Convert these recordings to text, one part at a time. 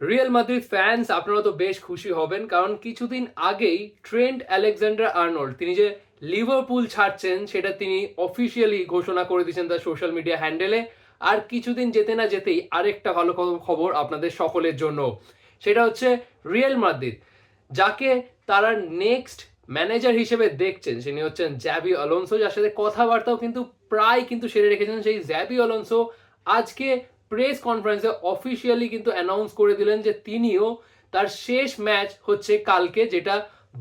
Real Madrid fans আপনারা তো বেশ খুশি হবেন, কারণ কিছুদিন আগেই ট্রেন্ট আলেকজান্ডার আর্নল্ড তিনি যে লিভারপুল ছাড়ছেন, সেটা তিনি অফিসিয়ালি ঘোষণা করে দিয়েছেন তার সোশ্যাল মিডিয়া হ্যান্ডেলে আর কিছুদিন যেতে না যেতেই আরেকটা ভালো খবর আপনাদের সকলের জন্য। সেটা হচ্ছে রিয়েল মাদ্রিদ যাকে তারা নেক্সট ম্যানেজার হিসেবে দেখছেন তিনি হচ্ছেন জ্যাবি অলনসো যার সাথে কথাবার্তাও কিন্তু প্রায় কিন্তু সেরে রেখেছেন সেই জ্যাবি অলনসো আজকে প্রেস কনফারেন্সে অফিসিয়ালি কিন্তু অ্যানাউন্স করে দিলেন যে তিনিও তার শেষ ম্যাচ হচ্ছে কালকে, যেটা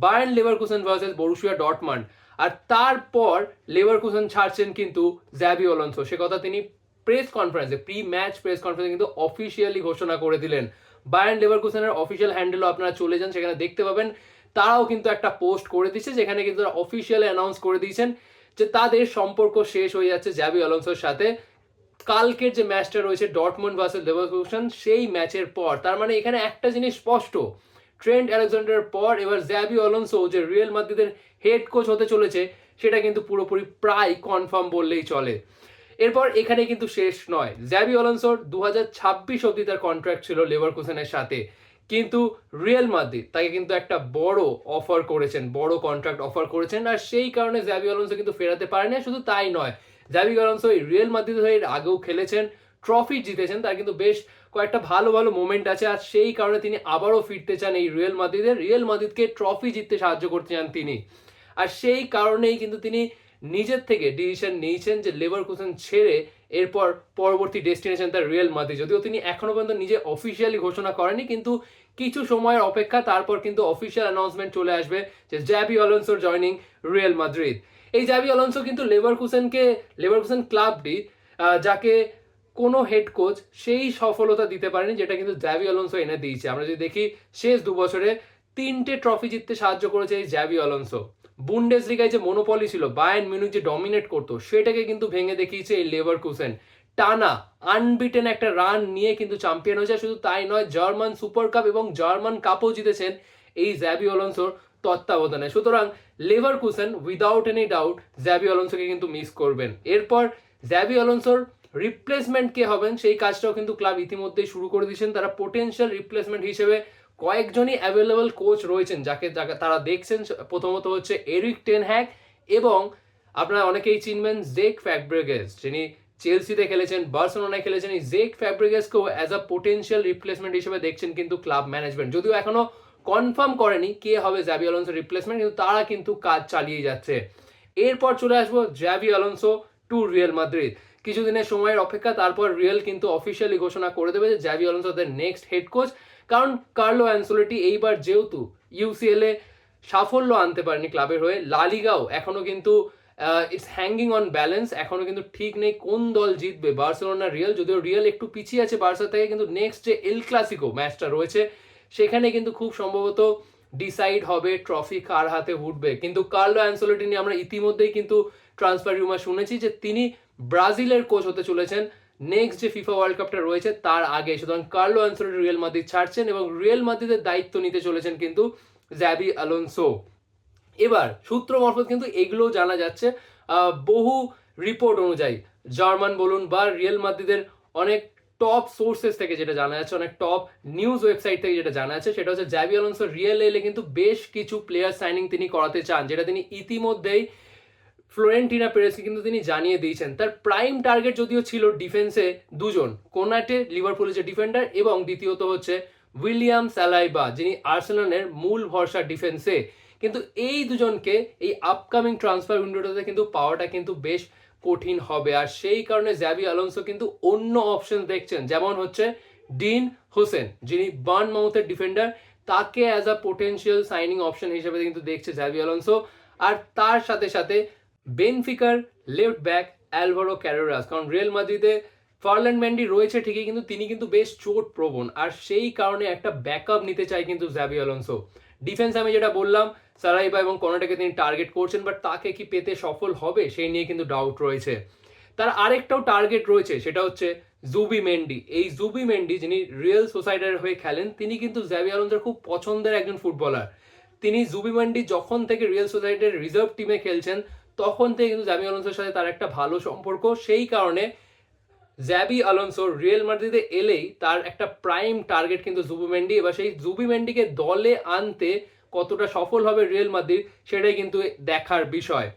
Bayer Leverkusen versus Borussia Dortmund আর তারপর লেবার লেভারকুসেন ছাড়ছেন কিন্তু জ্যাবি অলন্সো সে কথা তিনি প্রেস কনফারেন্সে প্রি ম্যাচ প্রেস কনফারেন্সে কিন্তু অফিসিয়ালি ঘোষণা করে দিলেন। বায়ার্ন লেভারকুসেনের অফিসিয়াল হ্যান্ডেলও আপনারা চলে যান, সেখানে দেখতে পাবেন। তারাও কিন্তু একটা পোস্ট করে দিচ্ছে, যেখানে কিন্তু তারা অফিসিয়ালি অ্যানাউন্স করে দিয়েছেন যে তাদের সম্পর্ক শেষ হয়ে যাচ্ছে জ্যাবি অলন্সোর সাথে। কালকের যে ম্যাচটা রয়েছে ডটমন্ড ভার্সেস লেভারকুসেন, সেই ম্যাচের পর, তার মানে এখানে একটা জিনিস স্পষ্ট, ট্রেন্ট আলেকজান্ডারের পর এবার জ্যাবি অলনসো যে রিয়েল মাদ্রিদের হেড কোচ হতে চলেছে, সেটা কিন্তু পুরোপুরি প্রায় কনফার্ম বললেই চলে। এরপর এখানে কিন্তু শেষ নয়। জ্যাবি অলনসোর দু হাজার ছাব্বিশ অব্দি তার কন্ট্রাক্ট ছিল লেভারকুসেনের সাথে। কিন্তু রিয়েল মাদ্রিদ তাকে কিন্তু একটা বড় অফার করেছেন, বড় কন্ট্রাক্ট অফার করেছেন, আর সেই কারণে জ্যাবি অলনসো কিন্তু ফেরাতে পারেনি, শুধু তাই নয় জ্যাবি অলনসো এই রিয়েল মাদ্রিদ হয়ে এর আগেও খেলেছেন ট্রফি জিতেছেন, তার কিন্তু বেশ কয়েকটা ভালো ভালো মোমেন্ট আছে আর সেই কারণে তিনি আবারও ফিরতে চান এই রিয়েল মাদ্রিদের রিয়েল মাদ্রিদকে ট্রফি জিততে সাহায্য করতে চান তিনি। আর সেই কারণেই কিন্তু তিনি নিজের থেকে ডিসিশন নিয়েছেন যে লেবার কুশন ছেড়ে এরপর পরবর্তী ডেস্টিনেশন তার রিয়েল মাদ্রিদ। যদিও তিনি এখনও পর্যন্ত নিজে অফিসিয়ালি ঘোষণা করেনি কিন্তু কিছু সময়ের অপেক্ষা তারপর কিন্তু অফিসিয়াল অ্যানাউন্সমেন্ট চলে আসবে যে জ্যাবি অলনসোর জয়নিং রিয়েল মাদ্রিদ এই জ্যাবি অলনসো কিন্তু লেবার কুসেনকে লেবার কুসেন ক্লাবটি যাকে কোনো হেড কোচ সেই সফলতা দিতে পারেনি, যেটা কিন্তু জ্যাবি অলনসো এনে দিয়েছে। আমরা যদি দেখি, শেষ দু বছরে তিনটে ট্রফি জিততে সাহায্য করেছে এই জ্যাবি অলনসো বুন্ডেস লিগায় যে মনোপলি ছিল বায়ান মিউনিক যে ডমিনেট করতো, সেটাকে কিন্তু ভেঙে দেখিয়েছে এই লেবার কুসেন টানা আনবিটেন একটা রান নিয়ে কিন্তু চ্যাম্পিয়ন হয়েছে। শুধু তাই নয় জার্মান সুপার কাপ এবং জার্মান কাপও জিতেছেন এই জ্যাবি অলনসোর তত্ত্বাবধানে। সুতরাং Leverkusen without any doubt Xabi অলনসোকে কিন্তু মিস করবেন। এরপর জ্যাবি অলনসোর রিপ্লেসমেন্ট কে হবেন, সেই কাজটাও কিন্তু ক্লাব ইতিমধ্যেই শুরু করে দিয়েছেন। তারা পোটেনশিয়াল রিপ্লেসমেন্ট হিসেবে কয়েকজনই অ্যাভেলেবল কোচ রয়েছেন, যাকে তারা দেখছেন। প্রথমত হচ্ছে এরিক টেন হ্যাক এবং আপনারা অনেকেই চিনবেন জেক ফ্যাব্রেগেস যিনি চেলসিতে খেলেছেন বার্সেলোনায় খেলেছেন। এই জেক ফ্যাব্রিগাসকেও অ্যাজ আ পোটেনশিয়াল রিপ্লেসমেন্ট হিসেবে দেখছেন কিন্তু ক্লাব ম্যানেজমেন্ট যদিও এখনও কনফার্ম করেনি কে হবে জ্যাবি অলনসো রিপ্লেসমেন্ট, কিন্তু তারা কিন্তু কাজ চালিয়ে যাচ্ছে। এরপর চলে আসব Xabi Alonso to Real Madrid কিছুদিনের সময়ের অপেক্ষা, তারপর রিয়েল কিন্তু অফিসিয়ালি ঘোষণা করে দেবে যে জ্যাবি অলনসো তাদের নেক্সট হেড কোচ কারণ কার্লো অ্যানসোলেটি এইবার যেহেতু ইউসিএল সাফল্য আনতে পারেনি ক্লাবের হয়ে লালিগাও এখনও কিন্তু ইটস হ্যাঙ্গিং অন ব্যালেন্স এখনও কিন্তু ঠিক নেই কোন দল জিতবে। বার্সেলোনা রিয়েল যদিও রিয়েল একটু পিছিয়ে আছে বার্সা থেকে, কিন্তু নেক্সট যে এল ক্লাসিকো ম্যাচটা রয়েছে সেখানে কিন্তু খুব সম্ভবত ডিসাইড হবে ট্রফি কার হাতে উঠবে। কিন্তু কার্লো অ্যানসোলেটি নিয়ে আমরা ইতিমধ্যেই কিন্তু ট্রান্সফার রিউমার শুনেছি যে তিনি ব্রাজিলের কোচ হতে চলেছেন। নেক্সট যে ফিফা ওয়ার্ল্ড কাপটা রয়েছে, তার আগে। সুতরাং কার্লো অ্যানসোলেটি রিয়েল মাদ্রিদ ছাড়ছেন এবং রিয়েল মাদ্রিদের দায়িত্ব নিতে চলেছেন কিন্তু জ্যাবি আলোনসো এবার, সূত্র মারফত কিন্তু এগুলো জানা যাচ্ছে। বহু রিপোর্ট অনুযায়ী, জার্মান বলুন বা রিয়েল মাদ্রিদের অনেক টপ সোর্সেস থেকে যেটা জানা যাচ্ছে, অনেক টপ নিউজ ওয়েবসাইট থেকে যেটা জানা যাচ্ছে, সেটা হচ্ছে জ্যাবি অলনসো রিয়েল এলে কিন্তু বেশ কিছু প্লেয়ার সাইনিং তিনি করাতে চান, যেটা তিনি ইতিমধ্যেই ফ্লোরেন্টিনা পেরেসকে কিন্তু তিনি জানিয়ে দিয়েছেন। তার প্রাইম টার্গেট যদিও ছিল ডিফেন্সে দুজন, কোনাটে লিভারপুলের যে ডিফেন্ডার এবং দ্বিতীয়ত হচ্ছে উইলিয়াম স্যালাইবা যিনি আর্সেনালের মূল ভরসা ডিফেন্সে কিন্তু এই দুজনকে এই আপকামিং ট্রান্সফার উইন্ডোটাতে কিন্তু পাওয়াটা কিন্তু বেশ কঠিন হবে। আর সেই কারণে জ্যাবি আলোনসো কিন্তু অন্য অপশন দেখছেন, যেমন হচ্ছে ডিন হোসেন, যিনি বার্ন মাউথের ডিফেন্ডার তাকে as a potential signing option হিসেবে কিন্তু দেখছে জ্যাবি আলোনসো। আর তার সাথে সাথে বেনফিকার লেফট ব্যাক অ্যালভারো ক্যারোরাস, কারণ রিয়েল মাদ্রিদে ফার্ল্যান্ড ম্যান্ডি রয়েছে ঠিকই, কিন্তু তিনি কিন্তু বেশ চোট প্রবণ। আর সেই কারণে একটা ব্যাকআপ নিতে চায় কিন্তু জ্যাবি আলোনসো। ডিফেন্স আমি যেটা বললাম সারাইবা এবং কর্নাটাকে তিনি টার্গেট করছেন বাট তাকে কি পেতে সফল হবে সেই নিয়ে কিন্তু ডাউট রয়েছে। তার আরেকটাও টার্গেট রয়েছে, সেটা হচ্ছে জুবি মেন্ডি। এই জুবি মেন্ডি যিনি রিয়েল সোসাইটির হয়ে খেলেন, তিনি কিন্তু জ্যাবি আলোনসোর খুব পছন্দের একজন ফুটবলার তিনি জুবি মেন্ডি যখন থেকে রিয়েল সোসাইটির রিজার্ভ টিমে খেলছেন, তখন থেকে কিন্তু জ্যাবি আলোনসোর সাথে তার একটা ভালো সম্পর্ক। সেই কারণে জ্যাবি আলোনসো রিয়েল মাদ্রিদে এলেই তার একটা প্রাইম টার্গেট কিন্তু জুবিমেন্ডি এবার সেই জুবিমেন্ডিকে দলে আনতে কতটা সফল হবে রিয়েল মাদ্রিদ সেটাই কিন্তু দেখার বিষয়।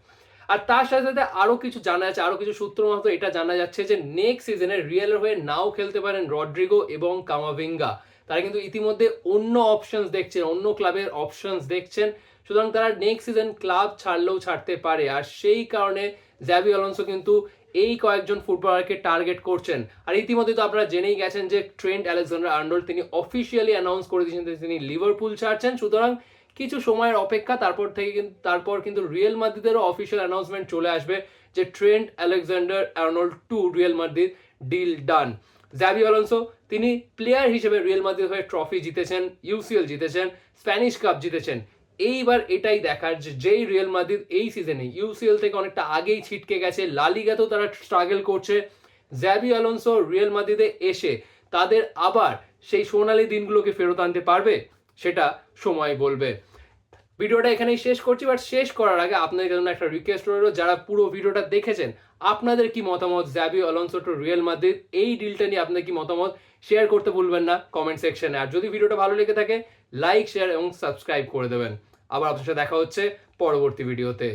আর তার সাথে সাথে আরও কিছু জানা যাচ্ছে আরও কিছু সূত্র মতো এটা জানা যাচ্ছে যে নেক্সট সিজনে রিয়েলের হয়ে নাও খেলতে পারেন রড্রিগো এবং কামাভিঙ্গা। তারা কিন্তু ইতিমধ্যে অন্য অপশনস দেখছেন, অন্য ক্লাবের অপশনস দেখছেন। সুতরাং তারা নেক্সট সিজন ক্লাব ছাড়লেও ছাড়তে পারে। আর সেই কারণে জ্যাবি অলন্সো কিন্তু এই কয়েকজন ফুটবলারকে টার্গেট করছেন। আর ইতিমধ্যে তো আপনারা জেনেই গেছেন যে ট্রেন্ট আলেকজান্ডার আর্নল্ড তিনি অফিসিয়ালি অ্যানাউন্স করে দিয়েছেন তিনি লিভারপুল ছাড়ছেন। সুতরাং কিছু সময়ের অপেক্ষা, তারপর থেকে কিন্তু তারপর কিন্তু রিয়েল মাদ্রিদেরও অফিসিয়াল অ্যানাউন্সমেন্ট চলে আসবে যে Trent Alexander Arnold to Real Madrid, deal done. Xabi Alonso তিনি প্লেয়ার হিসেবে রিয়েল মাদ্রিদ হয়ে ট্রফি জিতেছেন ইউসিএল জিতেছেন স্প্যানিশ কাপ জিতেছেন। এইবার এটাই দেখার যে, যেই রিয়েল মাদ্রিদ এই সিজনে ইউসিএল থেকে অনেকটা আগেই ছিটকে গেছে লালিগাতেও তারা স্ট্রাগল করছে। জ্যাবি আলোনসো রিয়েল মাদ্রিদে এসে তাদের আবার সেই সোনালি দিনগুলোকে ফেরত আনতে পারবে? সেটা সময় বলবে। ভিডিওটা এখানেই শেষ করছি বাট শেষ করার আগে আপনাদের জন্য একটা রিকোয়েস্ট রইল, যারা পুরো ভিডিওটা দেখেছেন, আপনাদের কি মতামত? Xabi Alonso to Real Madrid এই ডিলটা নিয়ে আপনাদের কি মতামত? শেয়ার করতে ভুলবেন না কমেন্ট সেকশনে আর যদি ভিডিওটা ভালো লেগে থাকে লাইক শেয়ার এবং সাবস্ক্রাইব করে দেবেন। আবার আপনার সাথে দেখা হচ্ছে পরবর্তী ভিডিওতে